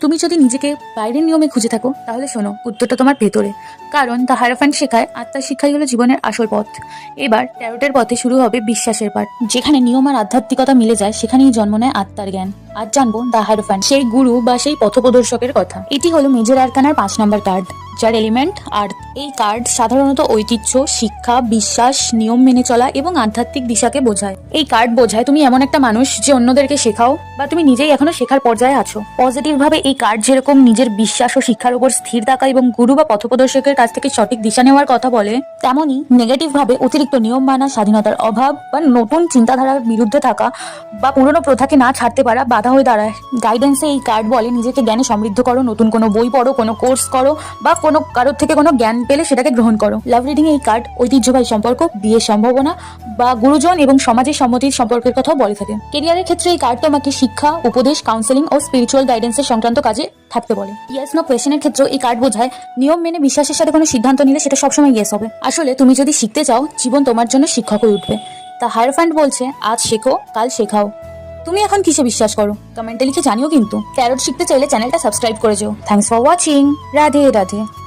তুমি যদি নিজেকে বাইরের নিয়মে খুঁজে থাকো, তাহলে শোনো, উত্তরটা তোমার ভেতরে। কারণ দ্য হারাফান শেখায় আত্মার শিক্ষাই হলো জীবনের আসল পথ। এবার ট্যারোটের পথে শুরু হবে বিশ্বাসের পাঠ। যেখানে নিয়ম আর আধ্যাত্মিকতা মিলে যায়, সেখানেই জন্ম নেয় আত্মার জ্ঞান। আজ জানব দ্য হারফান সেই গুরু বা সেই পথপ্রদর্শকের কথা। এটি হলো মেজর আরকানার পাঁচ নম্বর কার্ড, যার এলিমেন্ট আর্থ এই কার্ড সাধারণত ঐতিহ্য, শিক্ষা, বিশ্বাস, নিয়ম মেনে চলা এবং আধ্যাত্মিক দিশাকে বোঝায়। এই কার্ড বোঝায় তুমি এমন একটা মানুষ যে অন্যদেরকে শেখাও বা তুমি নিজেই এখনও শেখার পর্যায়ে আছো। পজিটিভ ভাবে এই কার্ড যেরকম নিজের বিশ্বাস ও শিক্ষার উপর স্থির থাকা এবং গুরু বা পথপ্রদর্শকের কাছ থেকে সঠিক দিশা নেওয়ার কথা বলে তেমনই নেগেটিভ ভাবে অতিরিক্ত নিয়ম মানা, স্বাধীনতার অভাব বা নতুন চিন্তাধারার বিরুদ্ধে থাকা বা পুরনো প্রথাকে না ছাড়তে পারা বাধা হয়ে দাঁড়ায়। গাইডেন্সে এই কার্ড বলে নিজেকে জ্ঞানে সমৃদ্ধ করো, নতুন কোনো বই পড়ো, কোনো কোর্স করো বা কোনো কারোর থেকে কোনো জ্ঞান পেলে সেটাকে গ্রহণ করো। লাভ রিডিং এই কার্ড ঐতিহ্যবাহী সম্পর্ক, বিয়ের সম্ভাবনা বা গুরুজন এবং সমাজের সম্মতির সম্পর্কের কথাও বলে থাকে। কেরিয়ারের ক্ষেত্রে এই কার্ড তোমাকে শিক্ষা, উপদেশ কাউন্সেলিং ও স্পিরিচুয়াল গাইডেন্সের সংক্রান্ত কাজে থাকতে বলে। ইয়েস নো কোয়েশনের ক্ষেত্রে এই কার্ড বোঝায়, নিয়ম মেনে বিশ্বাসের সাথে কোনো সিদ্ধান্ত নিলে সেটা সবসময় ইয়েস হবে। আসলে তুমি যদি শিখতে চাও, জীবন তোমার জন্য শিক্ষক হয়ে উঠবে। তা হায়ার ফান্ড বলছে, আজ শেখো, কাল শেখাও। তুমি এখন কিসে বিশ্বাস করো? কমেন্টে লিখে জানিও কিন্তু। ট্যারোট শিখতে চাইলে চ্যানেলটা সাবস্ক্রাইব করে যেও। Thanks for watching Radhe Radhe.